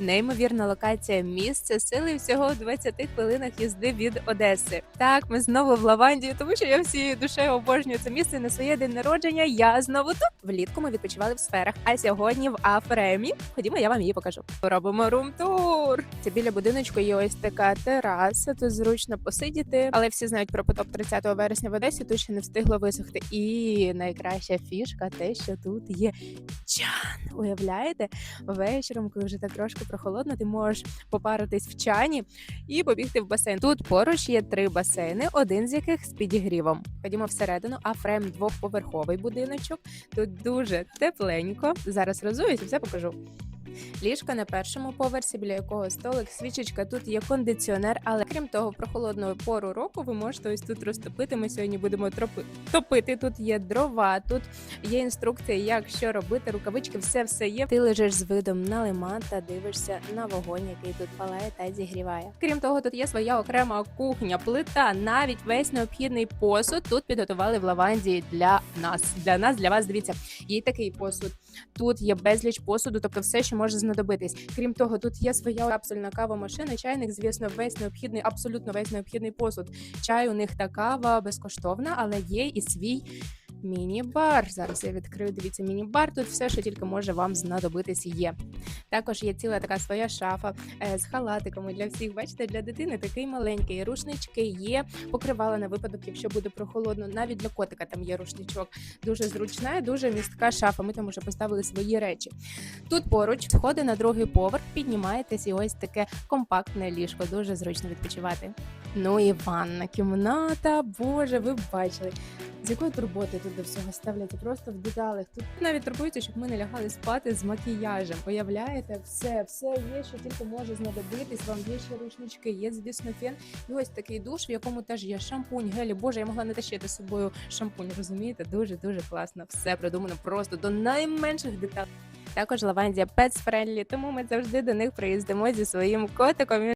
Неймовірна локація місце сили всього у 20 хвилинах їзди від Одеси. Так, ми знову в Лавандії, тому що я всією душею обожнюю це місце на своє день народження. Я знову тут. Влітку ми відпочивали в сферах, а сьогодні в Афремі. Ходімо, я вам її покажу. Робимо рум-тур. Це біля будиночку є ось така тераса. Тут зручно посидіти, але всі знають про потоп 30 вересня в Одесі. Тут ще не встигло висохти. І найкраща фішка те, що тут є чан. Уявляєте? Вечором, коли вже так трошки прохолодно, ти можеш попаритись в чані і побігти в басейн. Тут поруч є три басейни, один з яких з підігрівом. Ходімо всередину, а фрем двохповерховий будиночок. Тут дуже тепленько. Зараз розуюсь все покажу. Ліжко на першому поверсі, біля якого столик, свічечка. Тут є кондиціонер, але крім того, прохолодну пору року ви можете ось тут розтопити. Ми сьогодні будемо тропи топити. Тут є дрова, тут є інструкція, як що робити, рукавички, все все є. Ти лежиш з видом на лиман та дивишся на вогонь, який тут палає та зігріває. Крім того, тут є своя окрема кухня, плита, навіть весь необхідний посуд тут підготували в Лавандії для нас. Для нас, для вас. Дивіться, є такий посуд. Тут є безліч посуду, тобто все, що може знадобитись. Крім того, тут є своя капсульна кавомашина, чайник, звісно, весь необхідний, абсолютно весь необхідний посуд. Чай у них та кава безкоштовна, але є і свій. Міні-бар. Зараз я відкрию. Дивіться, міні-бар. Тут все, що тільки може вам знадобитись, є. Також є ціла така своя шафа е, з халатиками для всіх. Бачите, для дитини такий маленький. Рушнички є, покривала на випадок, якщо буде прохолодно. Навіть для котика там є рушничок. Дуже зручна, дуже містка шафа. Ми там вже поставили свої речі. Тут поруч сходи на другий поверх, піднімаєтесь і ось таке компактне ліжко. Дуже зручно відпочивати. Ну і ванна кімната. Боже, ви бачили. З якою турботою тут до всього ставлять просто в деталях. Тут навіть турбуються, щоб ми не лягали спати з макіяжем. Уявляєте, все, все є, що тільки може знадобитись. Вам є ще рушнички, є звісно фен. І ось такий душ, в якому теж є шампунь, гелі. Боже, я могла не тащити з собою шампунь. Розумієте? Дуже дуже класно. Все продумано просто до найменших деталей. Також Лавандія Pets Friendly, тому ми завжди до них приїздимо зі своїм котиком.